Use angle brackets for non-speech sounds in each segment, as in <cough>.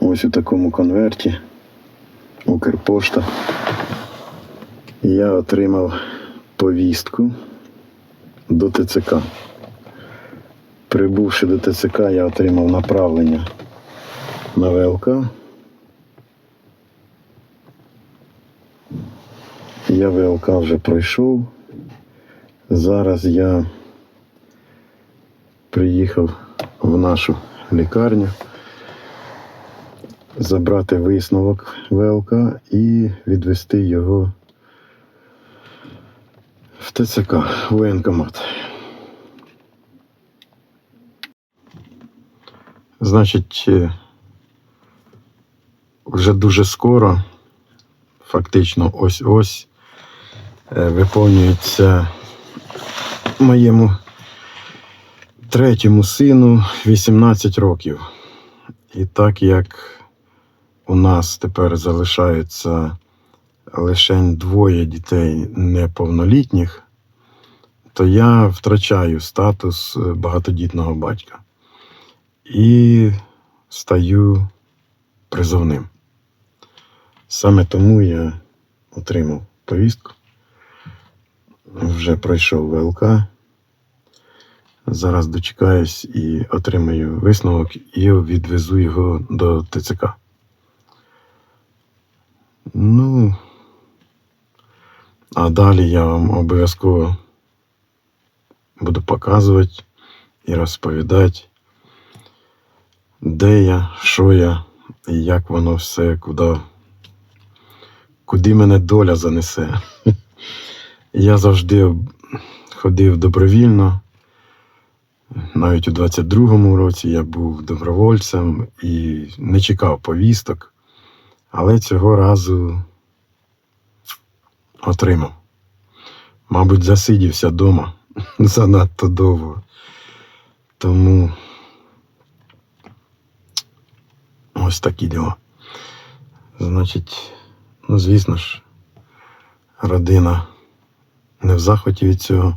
ось у такому конверті Укрпошта. Я отримав повістку до ТЦК. Прибувши до ТЦК, я отримав направлення на ВЛК. Я ВЛК вже пройшов. Зараз я приїхав в нашу лікарню забрати висновок ВЛК і відвести його в ТЦК, в воєнкомат. Значить, е, вже дуже скоро, фактично ось-ось, е, виповнюється моєму третьому сину 18 років. І так як у нас тепер залишаються лише двоє дітей неповнолітніх, то я втрачаю статус е, багатодітного батька і стаю призовним. Саме тому я отримав повістку, вже пройшов ВЛК. Зараз дочекаюсь і отримаю висновок і відвезу його до ТЦК. Ну, а далі я вам обов'язково буду показувати і розповідати, де я, що я і як воно все, куди, куди мене доля занесе. <laughs> Я завжди ходив добровільно. Навіть у 22-му році я був добровольцем і не чекав повісток, але цього разу отримав. Мабуть, засидівся вдома <laughs> занадто довго. Тому ось такі діла. Значить, ну, звісно ж, родина не в захваті від цього.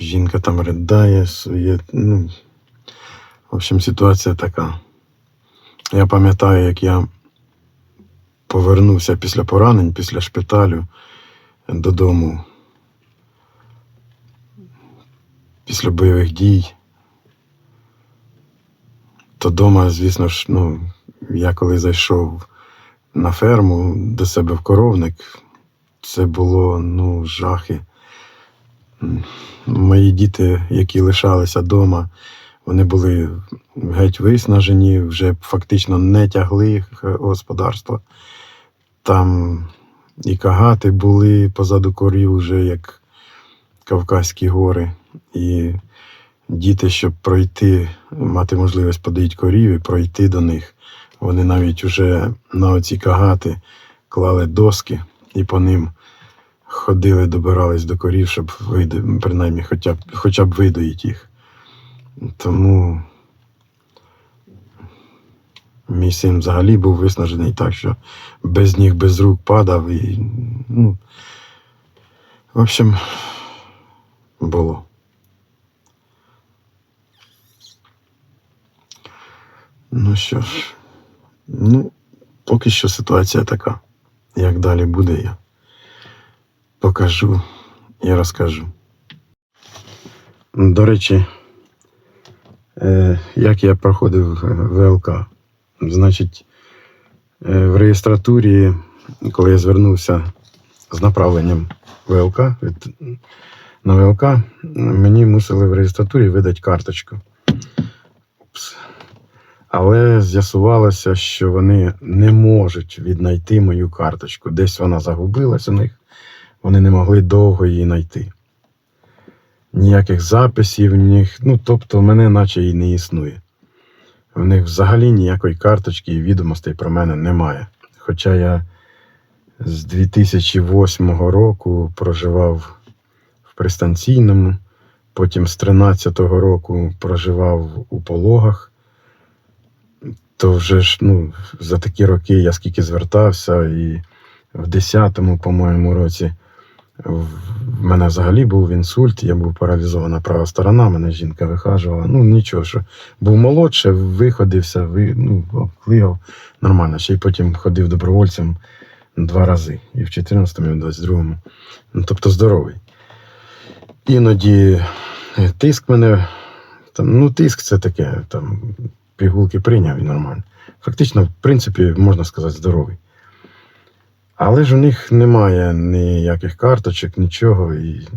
Жінка там ридає своє. Ну, в общем, ситуація така. Я пам'ятаю, як я повернувся після поранень, після шпиталю додому. Після бойових дій. То дома, звісно ж, ну, я коли зайшов на ферму до себе в коровник, це було ну, жахи. Мої діти, які лишалися вдома, вони були геть виснажені, вже фактично не тягли господарство. Там і кагати були позаду корів, вже як Кавказькі гори. І діти, щоб пройти, мати можливість подоїти корів і пройти до них. Вони навіть вже на оці кагати клали доски і по ним ходили, добирались до корів, щоб вийти, принаймні хоча б, хоча б видоїть їх. Тому мій син взагалі був виснажений так, що без ніг, без рук падав і. Ну, в общем, було. Ну що ж, ну, поки що ситуація така. Як далі буде, я покажу і розкажу. До речі, як я проходив е, ВЛК. Значить, е, в реєстратурі, коли я звернувся з направленням ВЛК від, на ВЛК, мені мусили в реєстратурі видати карточку. Упс. Але з'ясувалося, що вони не можуть віднайти мою карточку. Десь вона загубилась у них, вони не могли довго її знайти. Ніяких записів, ні... ну тобто мене наче і не існує. В них взагалі ніякої карточки і відомостей про мене немає. Хоча я з 2008 року проживав в пристанційному, потім з 2013 року проживав у пологах то вже ж ну, за такі роки я скільки звертався, і в 10-му, по-моєму, році В мене взагалі був інсульт, я був паралізована права сторона, мене жінка вихажувала. Ну нічого, що був молодше, виходився, ви, ну, обклигав нормально. Ще й потім ходив добровольцем два рази. І в 14-му, і в 22-му. Ну, тобто здоровий. Іноді тиск мене. Там, ну, тиск це таке, там пігулки прийняв і нормально. Фактично, в принципі, можна сказати, здоровий. Але ж у них немає ніяких карточок, нічого. І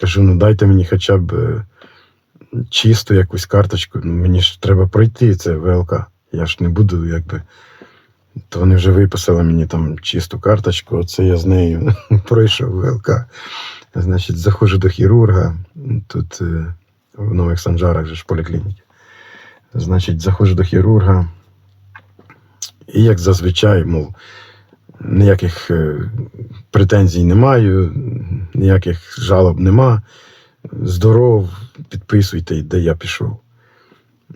кажу, ну дайте мені хоча б е, чисту якусь карточку. Ну, мені ж треба пройти це ВЛК. Я ж не буду, якби. То вони вже виписали мені там чисту карточку, оце я з нею <laughs> пройшов ВЛК. Значить, заходжу до хірурга, тут е, в Нових Санжарах же ж поліклініки. Значить, заходжу до хірурга, і як зазвичай, мов, ніяких е, претензій не маю, ніяких жалоб нема. Здоров, підписуйте, де я пішов.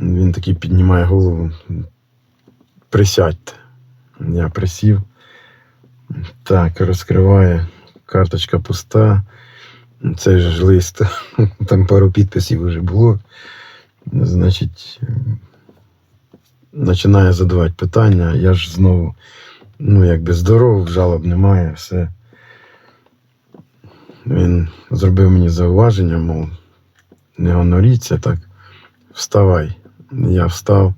Він такий піднімає голову. Присядьте. Я присів. Так, розкриває. Карточка пуста. Цей ж лист. <laughs> Там пару підписів вже було. Значить, починає задавати питання. Я ж знову, ну, якби здоров, жалоб немає, все. Він зробив мені зауваження, мов, не гоноріться так. Вставай. Я встав,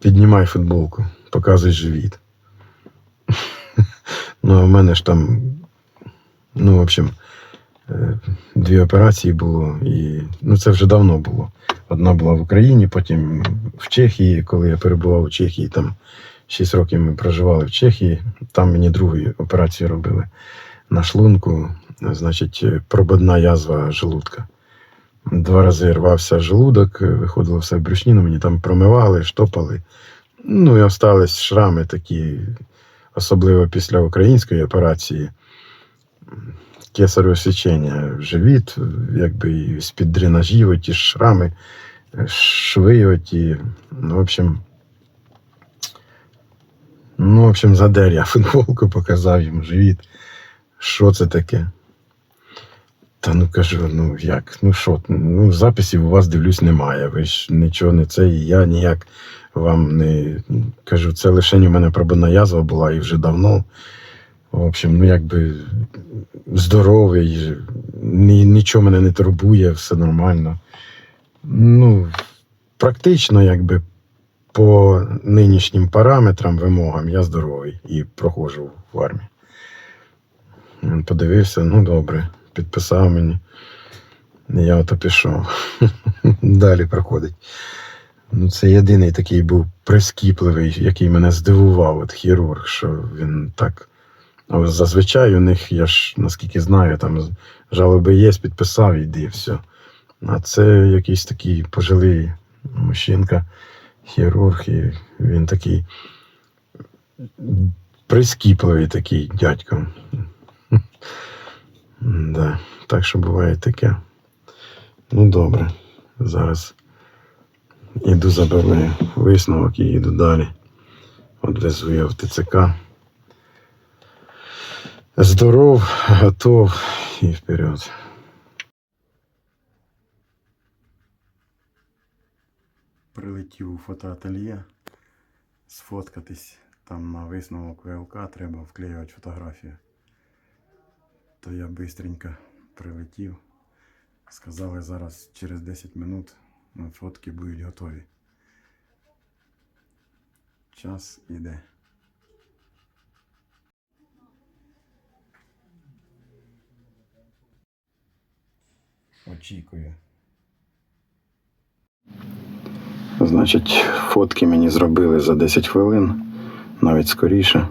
піднімай футболку, показуй живіт. <laughs> Ну, а в мене ж там, ну, в общем, е, дві операції було, і ну, це вже давно було. Одна була в Україні, потім в Чехії, коли я перебував у Чехії, там 6 років ми проживали в Чехії, там мені другу операцію робили на шлунку, значить, прободна язва желудка. Два рази рвався желудок, виходило все в брюшніну, мені там промивали, штопали. Ну і остались шрами такі, особливо після української операції. Кесареве сечення в живіт, якби з-під дренажів, ті шрами, шви оті. Ну, в общем, ну, в общем, задер я футболку показав йому живіт. Що це таке? Та ну кажу, ну як, ну що, ну записів у вас дивлюсь немає. Ви ж нічого не це, і я ніяк вам не кажу, це лише у мене пробудна язва була і вже давно. В общем, ну якби здоровий, ні, нічого мене не турбує, все нормально. Ну, практично, якби по нинішнім параметрам, вимогам, я здоровий і проходжу в армії. Він подивився, ну добре, підписав мені. Я ото пішов. <laughs> Далі проходить. Ну, це єдиний такий був прискіпливий, який мене здивував, от хірург, що він так. А зазвичай у них, я ж наскільки знаю, там жалоби є, підписав і йди, все. А це якийсь такий пожилий мужчинка, хірург, і він такий прискіпливий такий дядько. <laughs> Да. Так що буває таке. Ну добре. Зараз іду заберу висновок і їду далі. Одвезу я в ТЦК. Здоров, готов і вперед. Прилетів у фотоательє сфоткатись. Там на висновок ВЛК треба вклеювати фотографію. То я бистренько прилетів. Сказали зараз через 10 минут ну, фотки будуть готові. Час іде. Очікую. Значить, фотки мені зробили за 10 хвилин, навіть скоріше.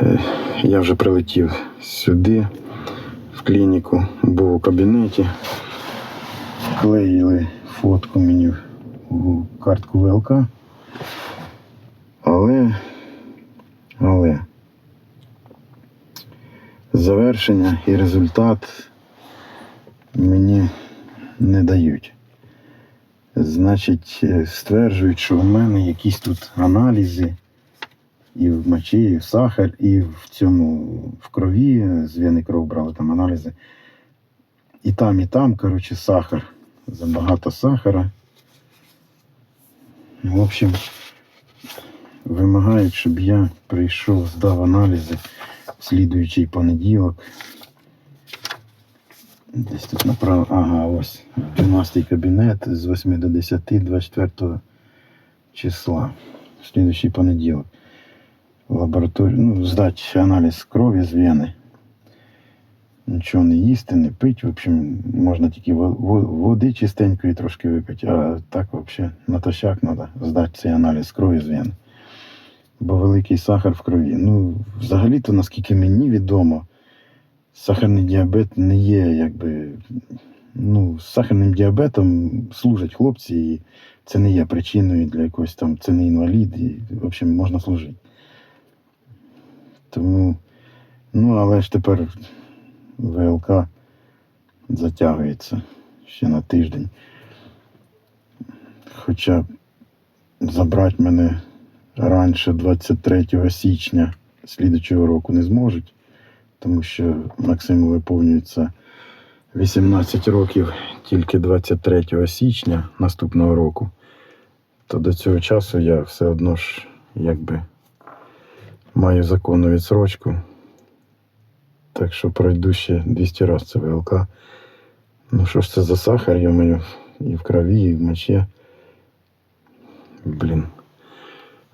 Е, Я вже прилетів сюди, в клініку, був у кабінеті. Клеїли фотку мені у картку ВЛК. Але, але завершення і результат мені не дають. Значить, е, стверджують, що в мене якісь тут аналізи і в мочі, і в сахар, і в цьому в крові, з кров брали там аналізи. І там, і там, коротше, сахар. Забагато сахара. В общем, вимагають, щоб я прийшов, здав аналізи в слідуючий понеділок. Десь тут направо. Ага, ось 12 кабінет з 8 до 10, 24 числа. Слідуючий понеділок. Лабораторію. Ну, здати аналіз крові з вени. Нічого не їсти, не пити. В общем, можна тільки во- во- води чистенької трошки випити, а так взагалі натощак треба здати цей аналіз крові з вени. Бо великий сахар в крові. Ну, взагалі-то, наскільки мені відомо, сахарний діабет не є якби. Ну, з сахарним діабетом служать хлопці, і це не є причиною для якогось там, це не інвалід, і, в общем, можна служити. Тому, ну, але ж тепер ВЛК затягується ще на тиждень. Хоча забрати мене раніше 23 січня слідучого року не зможуть, тому що Максиму виповнюється 18 років тільки 23 січня наступного року, то до цього часу я все одно ж якби маю законну відсрочку. Так що пройду ще 200 разів це ВЛК. Ну що ж це за сахар, я маю і в крові, і в мочі. Блін.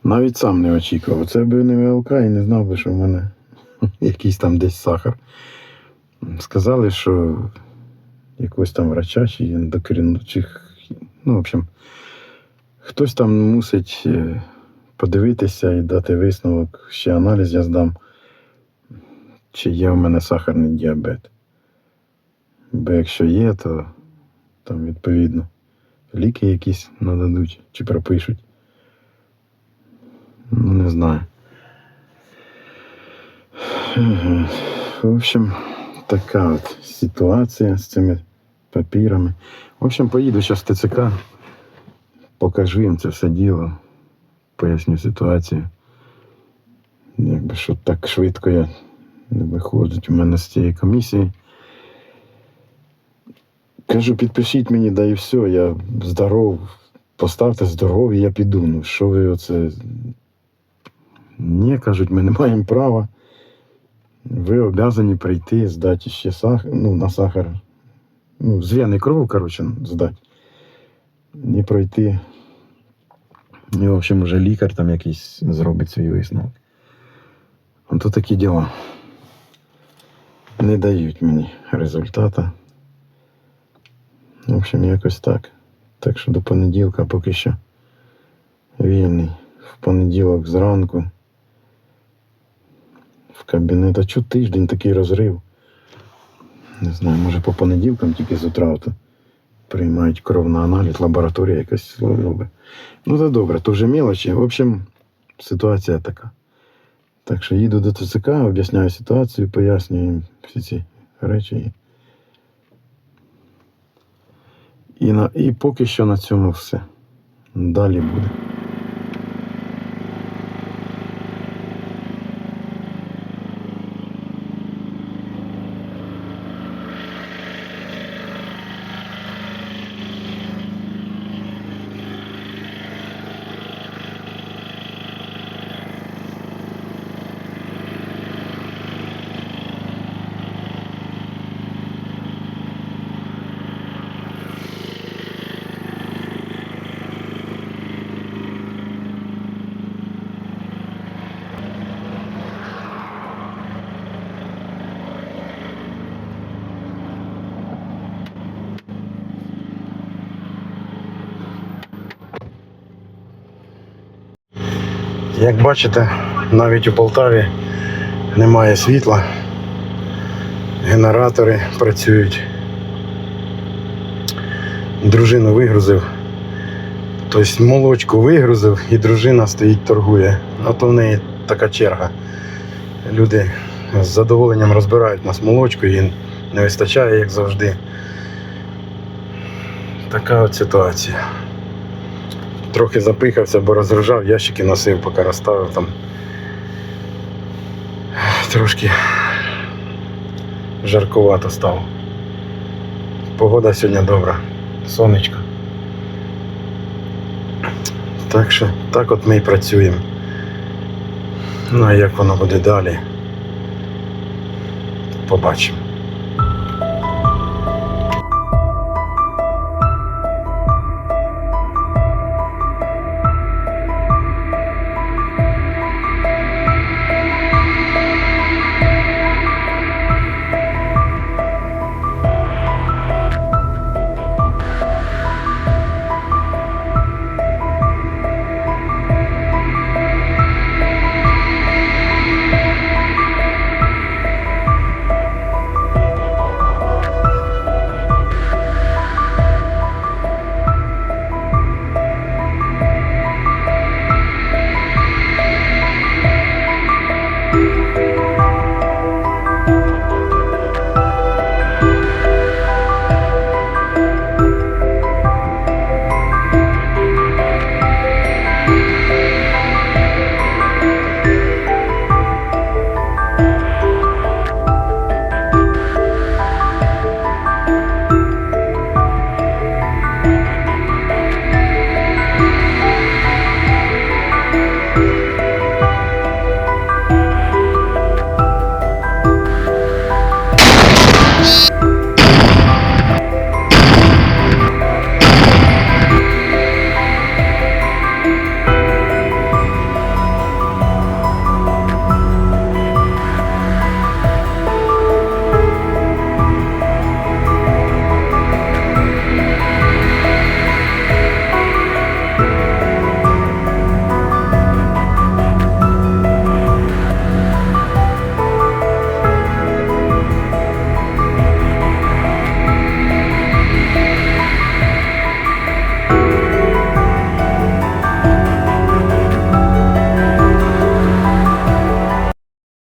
Навіть сам не очікував. Це би не ВЛК і не знав би, що в мене <laughs> якийсь там десь сахар. Сказали, що якось там врача чи ендокрин, ну, в общем, хтось там мусить е, подивитися і дати висновок, ще аналіз я здам, чи є в мене сахарний діабет. Бо якщо є, то там відповідно ліки якісь нададуть чи пропишуть. Ну, не знаю. В общем, така от ситуація з цими папірами. В общем, поїду зараз в ТЦК, покажу їм це все діло, поясню ситуацію. Якби що так швидко я не виходить у мене з цієї комісії. Кажу, підпишіть мені, да і все, я здоров, поставте здоров'я, я піду. Ну, що ви оце. Ні, кажуть, ми не маємо права. Ви обязані прийти, здати ще сахар, ну, на сахар. Ну, з вени кров, коротше, здати. І пройти. І, в общем, вже лікар там якийсь зробить свій висновок. Ото такі діла. Не дають мені результата. В общем, якось так. Так що до понеділка поки що вільний. В понеділок зранку. В кабінет. А чого тиждень такий розрив? Не знаю, може по понеділкам тільки з утра то приймають кров на аналіз, лабораторія якась робить. Ну, це добре, то вже мелочі. В общем, ситуація така. Так що їду до ТЦК, об'ясняю ситуацію, пояснюю всі ці речі. І, на, і поки що на цьому все. Далі буде. Як бачите, навіть у Полтаві немає світла. Генератори працюють. Дружину вигрузив. Тобто молочку вигрузив і дружина стоїть торгує. А то в неї така черга. Люди з задоволенням розбирають нас молочку і не вистачає, як завжди. Така от ситуація. Трохи запихався, бо розгружав, ящики носив, поки розставив там трошки жаркувато стало. Погода сьогодні добра, сонечко. Так що так от ми і працюємо. Ну а як воно буде далі? Побачимо.